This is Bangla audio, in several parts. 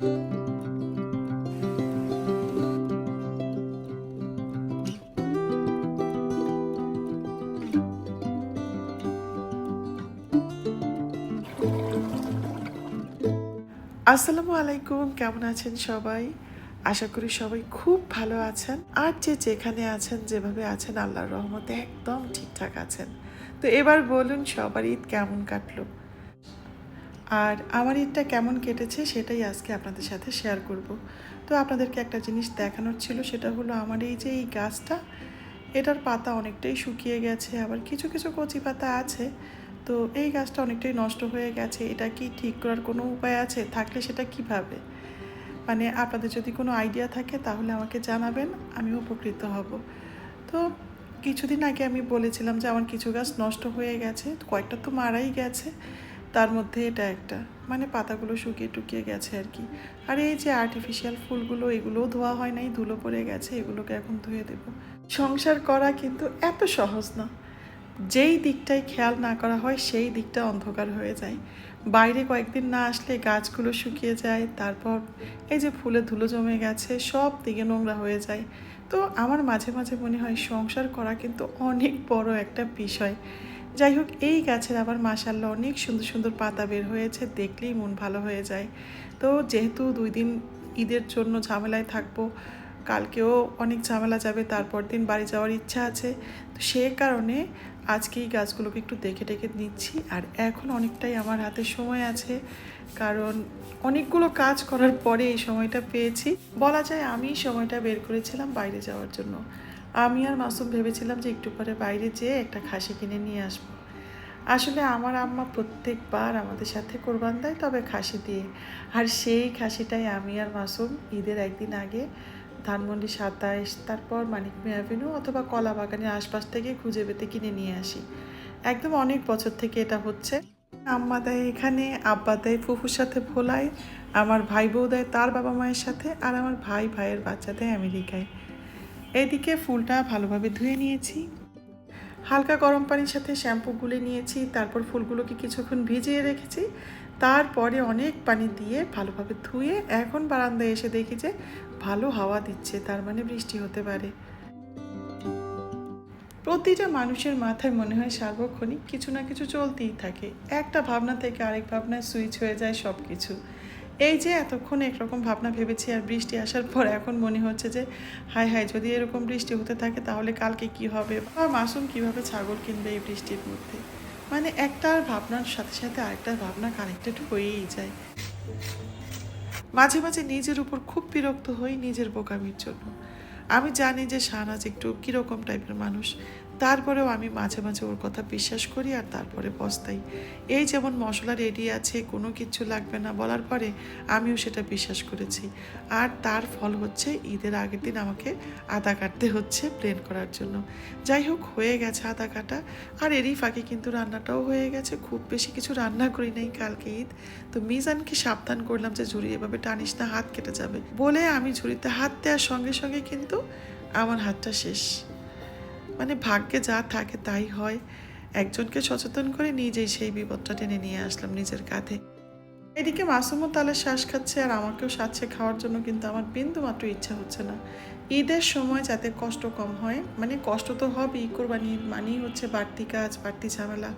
আসসালামু আলাইকুম, কেমন আছেন সবাই? আশা করি সবাই খুব ভালো আছেন। আর যে যেখানে আছেন, যেভাবে আছেন, আল্লাহর রহমতে একদম ঠিকঠাক আছেন। তো এবার বলুন, সবার ঈদ কেমন কাটলো? আর আমার ঈদটা কেমন কেটেছে সেটাই আজকে আপনাদের সাথে শেয়ার করব। তো আপনাদেরকে একটা জিনিস দেখানোর ছিল, সেটা হলো আমার এই যে এই গাছটা, এটার পাতা অনেকটাই শুকিয়ে গেছে, আবার কিছু কিছু কচি পাতা আছে, তো এই গাছটা অনেকটাই নষ্ট হয়ে গেছে, এটা কি ঠিক করার কোনো উপায় আছে, থাকলে সেটা কীভাবে? মানে আপনাদের যদি কোনো আইডিয়া থাকে তাহলে আমাকে জানাবেন, আমি উপকৃত হব। তো কিছুদিন আগে আমি বলেছিলাম যে আমার কিছু গাছ নষ্ট হয়ে গেছে, কয়েকটা তো মারাই গেছে তার মধ্যে এটা একটা। মানে পাতাগুলো শুকিয়ে টুকিয়ে গেছে আর কি। আর এই যে আর্টিফিশিয়াল ফুলগুলো, এগুলোও ধোয়া হয় নাই, ধুলো পড়ে গেছে, এগুলোকে এখন ধুয়ে দেব। সংসার করা কিন্তু এত সহজ না। যেই দিকটাই খেয়াল না করা হয়, সেই দিকটা অন্ধকার হয়ে যায়। বাইরে কয়েকদিন না আসলে গাছগুলো শুকিয়ে যায়, তারপর এই যে ফুলে ধুলো জমে গেছে, সব দিকে নোংরা হয়ে যায়। তো আমার মাঝে মাঝে মনে হয় সংসার করা কিন্তু অনেক বড় একটা বিষয়। যাই হোক, এই গাছের আবার মাসাল্লাহ অনেক সুন্দর সুন্দর পাতা বের হয়েছে, দেখলেই মন ভালো হয়ে যায়। তো যেহেতু দুই দিন ঈদের জন্য ঝামেলায় থাকব, কালকেও অনেক ঝামেলা যাবে, তারপর দিন বাড়ি যাওয়ার ইচ্ছা আছে, তো সে কারণে আজকে এই গাছগুলোকে একটু দেখে দেখে নিচ্ছি। আর এখন অনেকটাই আমার হাতে সময় আছে, কারণ অনেকগুলো কাজ করার পরে এই সময়টা পেয়েছি। বলা যায় আমি সময়টা বের করেছিলাম বাইরে যাওয়ার জন্য। আমি আর মাসুম ভেবেছিলাম যে একটু পরে বাইরে যেয়ে একটা খাসি কিনে নিয়ে আসব। আসলে আমার আম্মা প্রত্যেকবার আমাদের সাথে কোরবান দেয়, তবে খাসি দিয়ে। আর সেই খাসিটাই আমি আর মাসুম ঈদের একদিন আগে ধানমন্ডি সাতাইশ, তারপর মানিকমি অ্যাভিনিউ অথবা কলা বাগানের আশপাশ থেকে খুঁজে পেতে কিনে নিয়ে আসি। একদম অনেক বছর থেকে এটা হচ্ছে। আম্মা দেয় এখানে, আব্বা দেয় ফুফুর সাথে ভোলায়, আমার ভাই বউ দেয় তার বাবা মায়ের সাথে, আর আমার ভাই ভাইয়ের বাচ্চা দেয় আমেরিকায়। এদিকে ফুলটা ভালোভাবে ধুয়ে নিয়েছি। হালকা গরম পানির সাথে শ্যাম্পু গুলে নিয়েছি, তারপর ফুলগুলোকে কিছুক্ষণ ভিজিয়ে রেখেছি। তারপরে অনেক পানি দিয়ে ভালোভাবে ধুয়ে এখন বারান্দায় এসে দেখি যে ভালো হাওয়া দিচ্ছে, তার মানে বৃষ্টি হতে পারে। প্রতিটা মানুষের মাথায় মনে হয় সার্বক্ষণিক কিছু না কিছু চলতেই থাকে। একটা ভাবনা থেকে আরেক ভাবনায় সুইচ হয়ে যায় সব কিছু এই যে এতক্ষণ একরকম ভাবনা ভেবেছি আর বৃষ্টি আসার পর এখন মনে হচ্ছে যে, হায় হায়, যদি এরকম বৃষ্টি হতে থাকে তাহলে কালকে কি হবে? বা মাসুম কীভাবে ছাগল কিনবে এই বৃষ্টির মধ্যে? মানে একটার ভাবনার সাথে সাথে আরেকটার ভাবনা কানেক্টেড হয়েই যায়। মাঝে মাঝে নিজের উপর খুব বিরক্ত হই নিজের বোকামির জন্য। আমি জানি যে শাহনাজ একটু কীরকম টাইপের মানুষ। তারপরেও আমি মাঝে মাঝে ওর কথা বিশ্বাস করি আর তারপরে পস্তাই। এই যেমন মশলা রেডি আছে, কোনো কিছু লাগবে না বলার পরে আমিও সেটা বিশ্বাস করেছি। আর তার ফল হচ্ছে ঈদের আগের দিন আমাকে আদা কাটতে হচ্ছে প্লেন করার জন্য। যাই হোক, হয়ে গেছে আদা কাটা। আর এরই ফাঁকে কিন্তু রান্নাটাও হয়ে গেছে। খুব বেশি কিছু রান্না করি নাই কালকে ঈদ। তো মিজানকে সাবধান করলাম যে ঝুড়ি এভাবে টানিস না, হাত কেটে যাবে বলে আমি ঝুড়িতে হাত দেওয়ার সঙ্গে সঙ্গে কিন্তু আমার হাতটা শেষ। মানে ভাগ্যে যা থাকে তাই হয়। একজনকে সচেতন করে নিজেই সেই বিপদটা টেনে নিয়ে আসলাম নিজের কাঁধে। এদিকে মাসুমও তালে শ্বাস খাচ্ছে আর আমাকেও সাচ্ছে খাওয়ার জন্য কিন্তু আমার বিন্দু মাত্র ইচ্ছা হচ্ছে না। ঈদের সময় যাতে কষ্ট কম হয় মানে কষ্ট তো হবেই, কোরবানি মানেই হচ্ছে বাড়তি কাজ, বাড়তি ঝামেলা।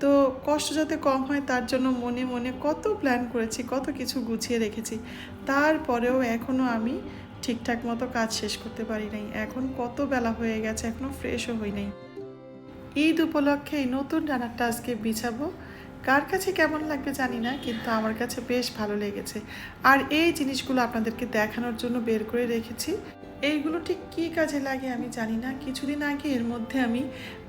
তো কষ্ট যাতে কম হয় তার জন্য মনে মনে কত প্ল্যান করেছি, কত কিছু গুছিয়ে রেখেছি। তারপরেও এখনও আমি ঠিকঠাক মতো কাজ শেষ করতে পারি নাই। এখন কত বেলা হয়ে গেছে এখনও ফ্রেশও হই নাই। ঈদ উপলক্ষে নতুন রান্নাটা আজকে বিছাবো। কার কাছে কেমন লাগবে জানি না, কিন্তু আমার কাছে বেশ ভালো লেগেছে। আর এই জিনিসগুলো আপনাদেরকে দেখানোর জন্য বের করে রেখেছি। এইগুলো ঠিক কী কাজে লাগে আমি জানি না। কিছুদিন আগে এর মধ্যে আমি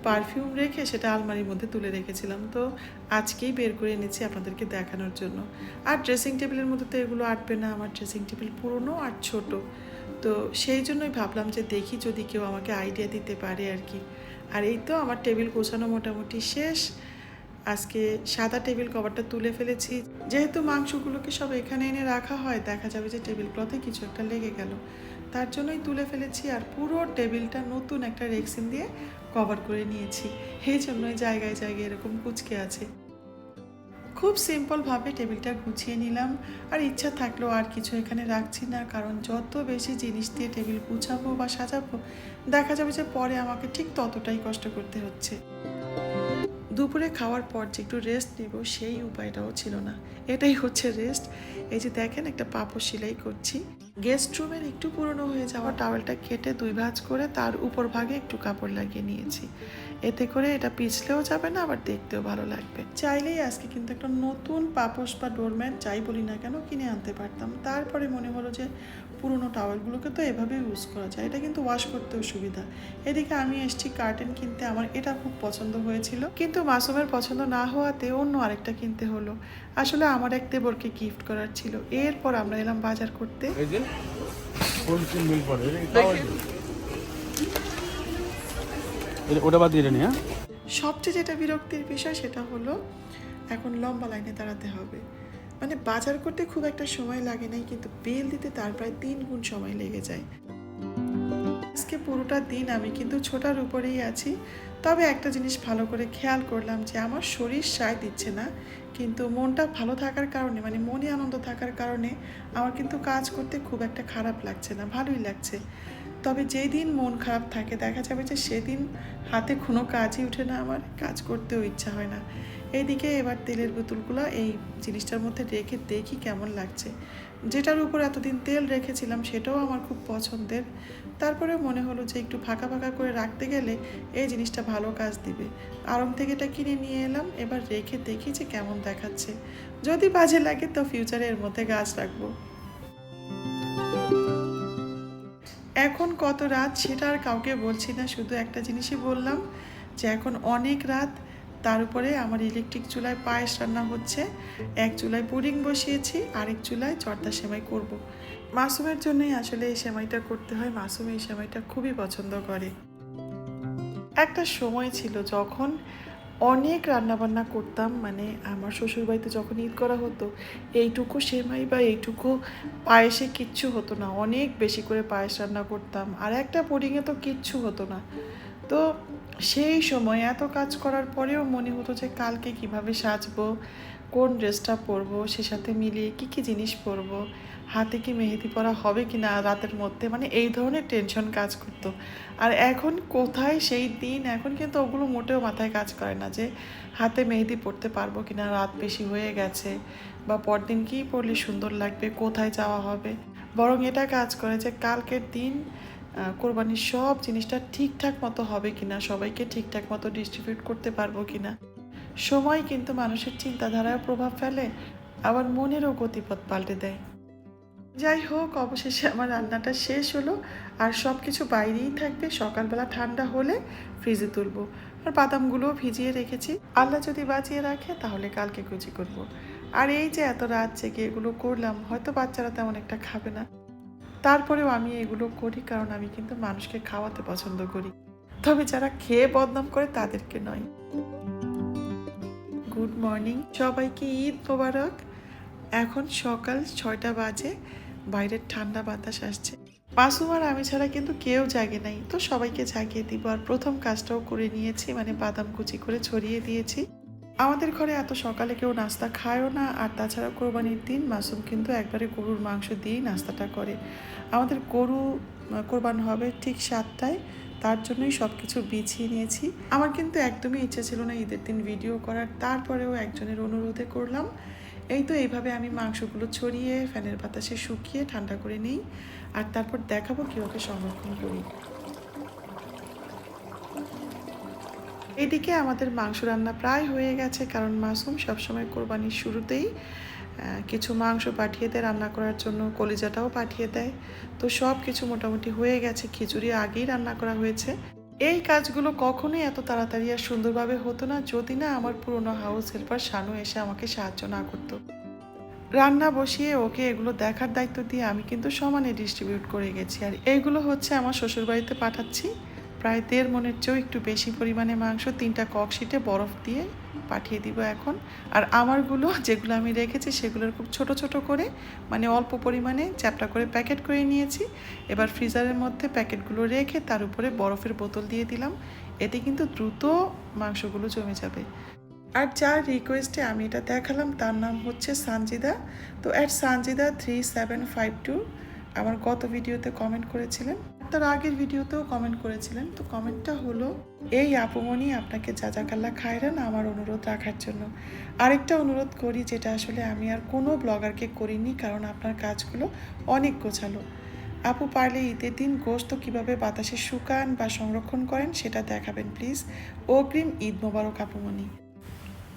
পারফিউম রেখে সেটা আলমারির মধ্যে তুলে রেখেছিলাম। তো আজকেই বের করে এনেছি আপনাদেরকে দেখানোর জন্য। আর ড্রেসিং টেবিলের মধ্যে তো এগুলো আটবে না। আমার ড্রেসিং টেবিল পুরনো আর ছোট। তো সেই জন্যই ভাবলাম যে দেখি যদি কেউ আমাকে আইডিয়া দিতে পারে আর কি। আর এই তো আমার টেবিল গোছানো মোটামুটি শেষ। আজকে সাদা টেবিল কভারটা তুলে ফেলেছি। যেহেতু মাংসগুলোকে সব এখানে এনে রাখা হয়, দেখা যাবে যে টেবিল ক্লথে কিছু একটা লেগে গেল। তার জন্যই তুলে ফেলেছি আর পুরো টেবিলটা নতুন একটা রেক্সিন দিয়ে কভার করে নিয়েছি। এই জন্যই জায়গায় জায়গায় এরকম কুচকে আছে। খুব সিম্পলভাবে টেবিলটা গুছিয়ে নিলাম আর ইচ্ছা থাকলেও আর কিছু এখানে রাখছি না, কারণ যত বেশি জিনিস দিয়ে টেবিল গুছাবো বা সাজাবো, দেখা যাবে যে পরে আমাকে ঠিক ততটাই কষ্ট করতে হচ্ছে। দুপুরে খাওয়ার পর যে একটু রেস্ট নিব, সেই উপায়টাও ছিল না। এটাই হচ্ছে রেস্ট এই যে দেখেন একটা পাপড় সেলাই করছি। গেস্ট রুমের একটু পুরনো হয়ে যাওয়া টাওয়েলটা কেটে দুই ভাঁজ করে তার উপর ভাগে একটু কাপড় লাগিয়ে নিয়েছি। এতে করে এটা পিছলেও যাবে না আবার দেখতেও ভালো লাগবে। চাইলেই আজকে কিন্তু একটা নতুন পাপোশ বা ডোরম্যাট যাই বলি না কেন কিনে আনতে পারতাম। তারপরে মনে হলো যে পুরনো টাওয়েলগুলোকে তো এভাবে ইউজ করা যায়। এটা কিন্তু ওয়াশ করতেও সুবিধা। এদিকে আমি এসছি কার্টেন কিনতে আমার এটা খুব পছন্দ হয়েছিল। কিন্তু মাসুমের পছন্দ না হওয়াতে অন্য আরেকটা কিনতে হলো। আসলে আমার এক দেবরকে গিফট করার ছিল। এরপর আমরা এলাম বাজার করতে। ওটা বাদ দিয়ে এটা নি হ্যাঁ? সবচেয়ে যেটা বিরক্তির বিষয় সেটা হলো, এখন লম্বা লাইনে দাঁড়াতে হবে। মানে বাজার করতে খুব একটা সময় লাগে নাই, কিন্তু বিল দিতে তার প্রায় তিন গুণ সময় লেগে যায়। আজকে পুরোটা দিন আমি কিন্তু ছোটার উপরেই আছি। তবে একটা জিনিস ভালো করে খেয়াল করলাম যে আমার শরীর সায় দিচ্ছে না, কিন্তু মনটা ভালো থাকার কারণে মানে মনে আনন্দ থাকার কারণে আমার কিন্তু কাজ করতে খুব একটা খারাপ লাগছে না, ভালোই লাগছে। তবে যেই দিন মন খারাপ থাকে, দেখা যাবে যে সেদিন হাতে কোনো কাজই ওঠে না, আমার কাজ করতেও ইচ্ছা হয় না। এইদিকে এবার তেলের বোতলগুলো এই জিনিসটার মধ্যে রেখে দেখি কেমন লাগছে। যেটার উপর এতদিন তেল রেখেছিলাম সেটাও আমার খুব পছন্দের। তারপরে মনে হলো যে একটু ফাঁকা ফাঁকা করে রাখতে গেলে এই জিনিসটা ভালো কাজ দিবে। আড়ং থেকে এটা কিনে নিয়ে এলাম, এবার রেখে দেখি যে কেমন দেখাচ্ছে। যদি বাজে লাগে তো ফিউচারে এর মধ্যে গাছ রাখব। এখন কত রাত সেটা আর কাউকে বলছি না, শুধু একটা জিনিসই বললাম যে এখন অনেক রাত, তার উপরে আমার ইলেকট্রিক চুলায় পায়েস রান্না হচ্ছে, এক চুলায় পুডিং বসিয়েছি, আরেক চুলায় চর্দা সেমাই করব। মাসুমের জন্যই আসলে এই সেমাইটা করতে হয় মাসুম এই সেমাইটা খুবই পছন্দ করে একটা সময় ছিল যখন অনেক রান্নাবান্না করতাম মানে আমার শ্বশুরবাড়িতে যখন ঈদ করা হতো, এইটুকু সেমাই বা এইটুকু পায়েসে কিচ্ছু হতো না। অনেক বেশি করে পায়েস রান্না করতাম। আর একটা পুডিংয়ে তো কিচ্ছু হতো না। তো সেই সময় এত কাজ করার পরেও মনে হতো যে কালকে কীভাবে সাজবো কোন ড্রেসটা পরবো, সে সাথে মিলিয়ে কি কি জিনিস পরবো, হাতে কি মেহেদি পরা হবে কি না রাতের মধ্যে মানে এই ধরনের টেনশন কাজ করতো। আর এখন কোথায় সেই দিন, এখন কিন্তু ওগুলো মোটেও মাথায় কাজ করে না যে হাতে মেহেদি পরতে পারব কি না রাত বেশি হয়ে গেছে বা পরদিন কী পরলে সুন্দর লাগবে, কোথায় যাওয়া হবে। বরং এটা কাজ করে যে কালকের দিন কোরবানির সব জিনিসটা ঠিকঠাক মতো হবে কিনা, সবাইকে ঠিকঠাক মতো ডিস্ট্রিবিউট করতে পারব কিনা। সময় কিন্তু মানুষের চিন্তাধারায় প্রভাব ফেলে, আবার মনেরও গতিপথ পাল্টে দেয়। যাই হোক, অবশেষে আমার রান্নাটা শেষ হলো, আর সব কিছু বাইরেই থাকবে। সকালবেলা ঠান্ডা হলে ফ্রিজে তুলবো। আর বাদামগুলোও ভিজিয়ে রেখেছি। আল্লাহ যদি বাঁচিয়ে রাখে, তাহলে কালকে কুচি করব। আর এই যে এত রাত জেগে এগুলো করলাম, হয়তো বাচ্চারা তেমন একটা খাবে না। তারপরেও আমি এগুলো করি, কারণ আমি কিন্তু মানুষকে খাওয়াতে পছন্দ করি। তবে যারা খেয়ে বদনাম করে, তাদেরকে নয়। Good morning. সবাইকে ঈদ মোবারক। এখন সকাল ছয়টা বাজে, বাইরের ঠান্ডা বাতাস আসছে। মাসুম আর আমি ছাড়া কিন্তু কেউ জাগে নাই। তো সবাইকে জাগিয়ে দিব আর প্রথম কাজটাও করে নিয়েছি মানে বাদাম কুচি করে ছড়িয়ে দিয়েছি। আমাদের ঘরে এত সকালে কেউ নাস্তা খায়ও না, আর তাছাড়া কোরবানির দিন মাসুম কিন্তু একবারে গরুর মাংস দিয়েই নাস্তাটা করে। আমাদের গরু কোরবান হবে ঠিক সাতটায় তার জন্যই সব কিছু বিছিয়ে নিয়েছি। আমার কিন্তু একদমই ইচ্ছে ছিল না ঈদের দিন ভিডিও করার। তারপরেও একজনের অনুরোধে করলাম। এই তো এইভাবে আমি মাংসগুলো ছড়িয়ে, ফ্যানের বাতাসে শুকিয়ে, ঠান্ডা করে নিই। আর তারপর দেখাবো কীভাবে সংরক্ষণ করি। এদিকে আমাদের মাংস রান্না প্রায় হয়ে গেছে, কারণ মাসুম সবসময় কোরবানির শুরুতেই কিছু মাংস পাঠিয়ে দেয়, রান্না করার জন্য কলিজাটাও পাঠিয়ে দেয়। তো সব কিছু মোটামুটি হয়ে গেছে, খিচুড়ি আগেই রান্না করা হয়েছে। এই কাজগুলো কখনোই এত তাড়াতাড়ি আর সুন্দরভাবে হতো না, যদি না আমার পুরনো হাউস হেল্পার শানু এসে আমাকে সাহায্য না করতো। রান্না বসিয়ে ওকে এগুলো দেখার দায়িত্ব দিয়ে আমি কিন্তু সমানে ডিস্ট্রিবিউট করে গেছি। আর এইগুলো হচ্ছে আমার শ্বশুরবাড়িতে পাঠাচ্ছি। প্রায় দেড় মনের চেয়েও একটু বেশি পরিমাণে মাংস, তিনটা কক শিটে বরফ দিয়ে পাঠিয়ে দিব এখন। আর আমারগুলো যেগুলো আমি রেখেছি সেগুলোর খুব ছোট ছোট করে মানে অল্প পরিমাণে চ্যাপটা করে প্যাকেট করে নিয়েছি। এবার ফ্রিজারের মধ্যে প্যাকেটগুলো রেখে তার উপরে বরফের বোতল দিয়ে দিলাম। এতে কিন্তু দ্রুত মাংসগুলো জমে যাবে। আর যার রিকোয়েস্টে আমি এটা দেখালাম, তার নাম হচ্ছে সানজিদা। তো at Sanjida three seven five two আমার গত ভিডিওতে কমেন্ট করেছিলেন। তার আগের ভিডিওতেও কমেন্ট করেছিলেন। তো কমেন্টটা হলো, এই আপুমনি আপনাকে জাজাকাল্লা খায়রান আমার অনুরোধ রাখার জন্য? আরেকটা অনুরোধ করি, যেটা আসলে আমি আর কোনো ব্লগারকে করিনি, কারণ আপনার কাজগুলো অনেক গোছালো। আপু পারলে ঈদের দিন গোস্ত কীভাবে বাতাসে শুকান বা সংরক্ষণ করেন সেটা দেখাবেন প্লিজ অগ্রিম ঈদ মোবারক, আপুমনি।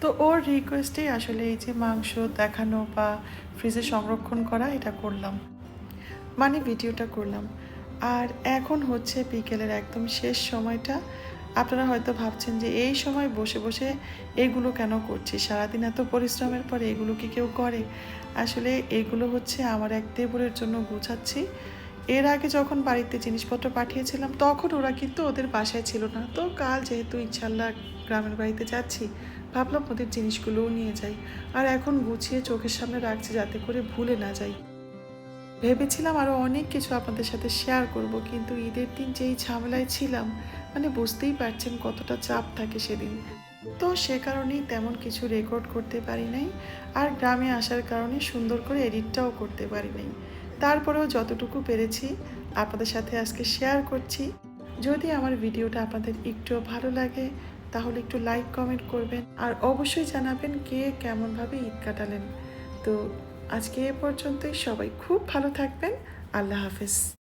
তো ওর রিকোয়েস্টেই আসলে এই যে মাংস দেখানো বা ফ্রিজে সংরক্ষণ করা, এটা করলাম। মানে ভিডিওটা করলাম। আর এখন হচ্ছে বিকেলের একদম শেষ সময়টা। আপনারা হয়তো ভাবছেন যে এই সময় বসে বসে এগুলো কেন করছি? সারাদিন এত পরিশ্রমের পরে এগুলো কি কেউ করে? আসলে এগুলো হচ্ছে আমার এক দেবরের জন্য গুছাচ্ছি। এর আগে যখন বাড়িতে জিনিসপত্র পাঠিয়েছিলাম, তখন ওরা কিন্তু ওদের বাসায় ছিল না। তো কাল যেহেতু ইনশাল্লাহ গ্রামের বাড়িতে যাচ্ছি, ভাবলাম ওদের জিনিসগুলোও নিয়ে যাই। আর এখন গুছিয়ে চোখের সামনে রাখছি যাতে করে ভুলে না যাই। ভেবেছিলাম আরও অনেক কিছু আপনাদের সাথে শেয়ার করব, কিন্তু ঈদের দিন যেই ঝামেলায় ছিলাম মানে বুঝতেই পারছেন কতটা চাপ থাকে সেদিন। তো সে কারণেই তেমন কিছু রেকর্ড করতে পারি নাই, আর গ্রামে আসার কারণে সুন্দর করে এডিটটাও করতে পারি নাই। তারপরেও যতটুকু পেরেছি, আপনাদের সাথে আজকে শেয়ার করছি। যদি আমার ভিডিওটা আপনাদের একটু ভালো লাগে, তাহলে একটু লাইক কমেন্ট করবেন, আর অবশ্যই জানাবেন কে কেমনভাবে ঈদ কাটালেন। তো আজকে এ পর্যন্তই সবাই খুব ভালো থাকবেন। আল্লাহ হাফেজ।